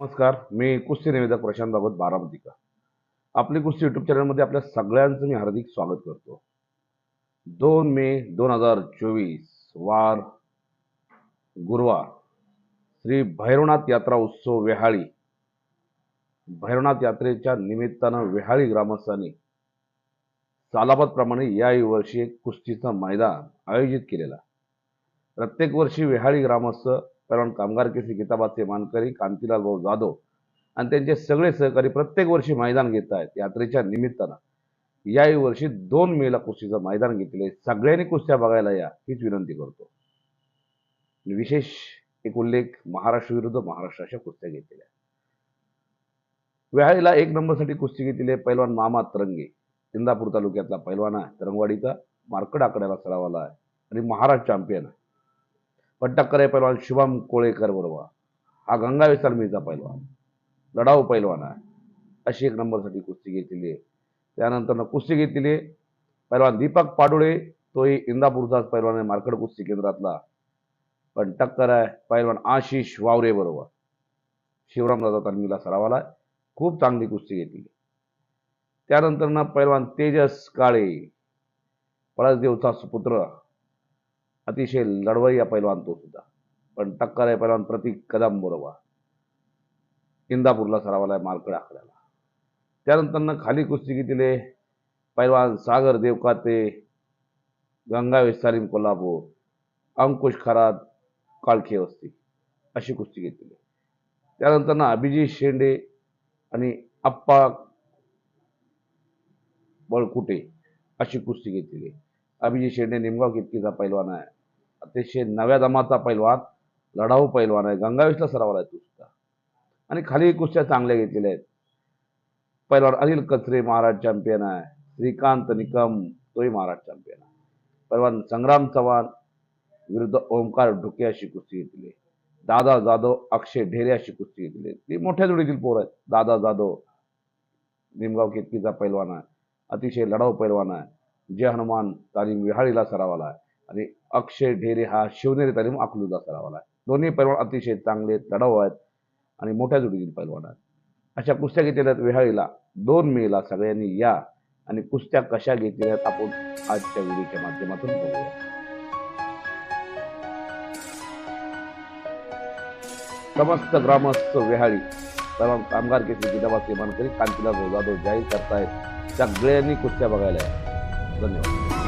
नमस्कार मी कुस्ती निवेदक प्रशांत भागवत बारामतीकर. आपली कुस्ती युट्यूब चॅनलमध्ये आपल्या सगळ्यांचं मी हार्दिक स्वागत करतो. दोन मे दोन हजार चोवीस वार गुरुवार. श्री भैरवनाथ यात्रा उत्सव वेहाळी. भैरवनाथ यात्रेच्या निमित्तानं वेहाळी ग्रामस्थांनी सालाबादप्रमाणे याही वर्षी एक कुस्तीचं मैदान आयोजित केलेला. प्रत्येक वर्षी वेहाळी ग्रामस्थ कारण कामगार केसरी किताबाचे मानकरी कांतीलाल भाऊ जाधव आणि त्यांचे सगळे सहकारी प्रत्येक वर्षी मैदान घेत आहेत. यात्रेच्या निमित्तानं. याही वर्षी दोन मेला कुस्तीचं मैदान घेतले सगळ्यांनी कुस्त्या बघायला या हीच विनंती करतो. विशेष एक उल्लेख महाराष्ट्र विरुद्ध महाराष्ट्राच्या कुस्त्या घेतलेल्या व्याळीला एक नंबरसाठी कुस्ती घेतलेली पैलवान मामा तरंगे. इंदापूर तालुक्यातला पैलवान आहे. तरंगवाडीचा मार्कड आकड्याला सरावाला आहे. आणि महाराष्ट्र चॅम्पियन आहे. पट्टाकरे आहे पैलवान शुभम कोळेकर बरोबर. हा गंगा विसरमीचा पैलवान. लढाऊ पैलवान आहे. अशी एक नंबरसाठी कुस्ती घेतलेली आहे. त्यानंतर कुस्ती घेतलेली आहे. पैलवान दीपक पाडुळे तोही इंदापूरचाच पैलवान आहे मार्कड कुस्ती केंद्रातला. पण टक्कर आहे पैलवान आशिष वावरे बरोबर. शिवरामदादा तालमीला सरावाला खूप चांगली कुस्ती घेतली त्यानंतर ना पैलवान तेजस काळे पळसदेवचा सुपुत्र. अतिशय लढवय्या पैलवान तो सुद्धा. पण टक्कर आहे पैलवान प्रतीक कदम बरोबर इंदापूरला सरावाला आहे मार्कड आकड्याला त्यानंतर खाली कुस्ती घेतले पैलवान सागर देवकाते गंगावेश सालीम कोल्हापूर अंकुश खरात काळखे वस्ती अशी कुस्ती घेतली त्यानंतर ना अभिजित शेंडे आणि आप्पा बळकुटे अशी कुस्ती घेतलेली. अभिजित शेंडे निमगाव कितकीचा पैलवान आहे? अतिशय नव्या दमाचा पैलवान लढाऊ पैलवान आहे. गंगावेशला सरावाला आहे तो सुद्धा आणि खाली कुस्त्या चांगल्या घेतलेल्या आहेत. पैलवान अनिल कचरे महाराज चॅम्पियन आहे. श्रीकांत निकम तोही महाराज चॅम्पियन आहे. पैलवान संग्राम चव्हाण विरुद्ध ओंकार ढुके अशी कुस्ती घेतली. दादा जाधव अक्षय ढेरे अशी कुस्ती घेतली. ती मोठ्या जोडीतील पोर आहेत. दादा जाधव निमगाव केतकीचा पैलवान आहे. अतिशय लढाऊ पैलवान आहे. जय हनुमान तालीम विहाळीला सरावाला आहे. आणि अक्षय ढेरे हा शिवनेरी तालीम अकलूला सरावाला आहे. दोन्ही पैलवान अतिशय चांगले तडाव आहेत आणि मोठ्या जोडीतील पैलवान आहेत. अशा कुस्त्या घेतलेल्या आहेत विहाळीला. दोन मेला सगळ्यांनी या आणि कुस्त्या कशा घेतलेल्या आहेत आपण आजच्या व्हिडिओच्या माध्यमातून बघूया. समस्त ग्रामस्थ विहाळी सर्व कामगार केसरी किताबाचे मानकरी कांतीला जाधव जाहीर करतायत. सगळ्यांनी कुस्त्या बघायला 真牛